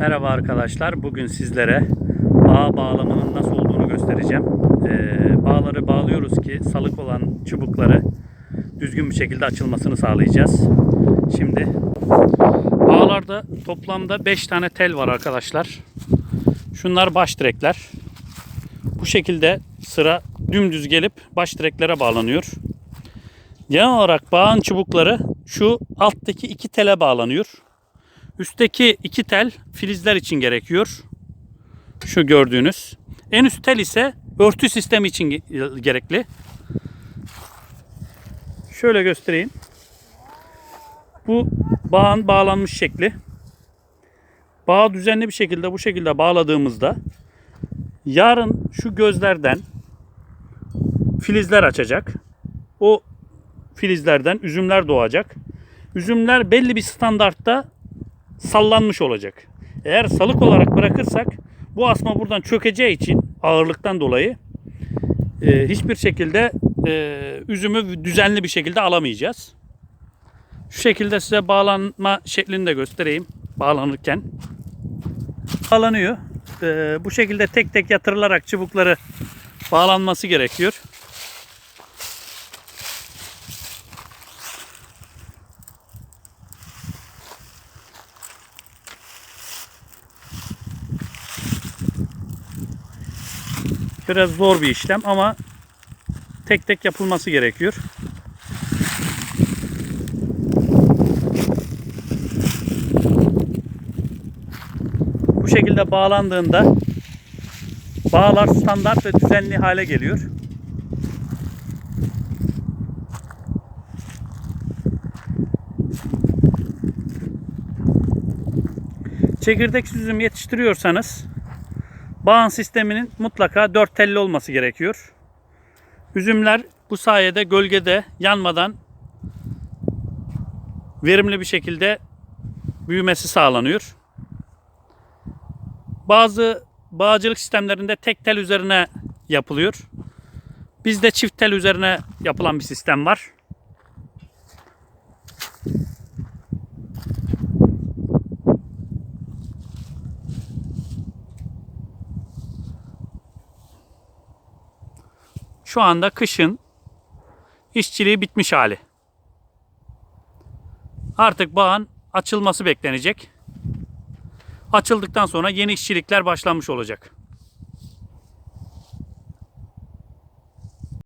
Merhaba arkadaşlar. Bugün sizlere bağ bağlamanın nasıl olduğunu göstereceğim. Ee, bağları bağlıyoruz ki salık olan çubukları düzgün bir şekilde açılmasını sağlayacağız. Şimdi bağlarda toplamda 5 tane tel var arkadaşlar. Şunlar baş direkler. Bu şekilde sıra dümdüz gelip baş direklere bağlanıyor. Genel olarak bağın çubukları şu alttaki iki tele bağlanıyor. Üstteki iki tel filizler için gerekiyor. Şu gördüğünüz. En üst tel ise örtü sistemi için ge- gerekli. Şöyle göstereyim. Bu bağın bağlanmış şekli. Bağı düzenli bir şekilde bu şekilde bağladığımızda yarın şu gözlerden filizler açacak. O filizlerden üzümler doğacak. Üzümler belli bir standartta sallanmış olacak. Eğer salık olarak bırakırsak bu asma buradan çökeceği için ağırlıktan dolayı e, hiçbir şekilde e, üzümü düzenli bir şekilde alamayacağız. Şu şekilde size bağlanma şeklini de göstereyim bağlanırken. Bağlanıyor. E, bu şekilde tek tek yatırılarak çubukları bağlanması gerekiyor. Biraz zor bir işlem ama tek tek yapılması gerekiyor. Bu şekilde bağlandığında bağlar standart ve düzenli hale geliyor. Çekirdek üzüm yetiştiriyorsanız bağın sisteminin mutlaka dört telli olması gerekiyor. Üzümler bu sayede gölgede yanmadan verimli bir şekilde büyümesi sağlanıyor. Bazı bağcılık sistemlerinde tek tel üzerine yapılıyor. Bizde çift tel üzerine yapılan bir sistem var. Şu anda kışın işçiliği bitmiş hali. Artık bağın açılması beklenecek. Açıldıktan sonra yeni işçilikler başlanmış olacak.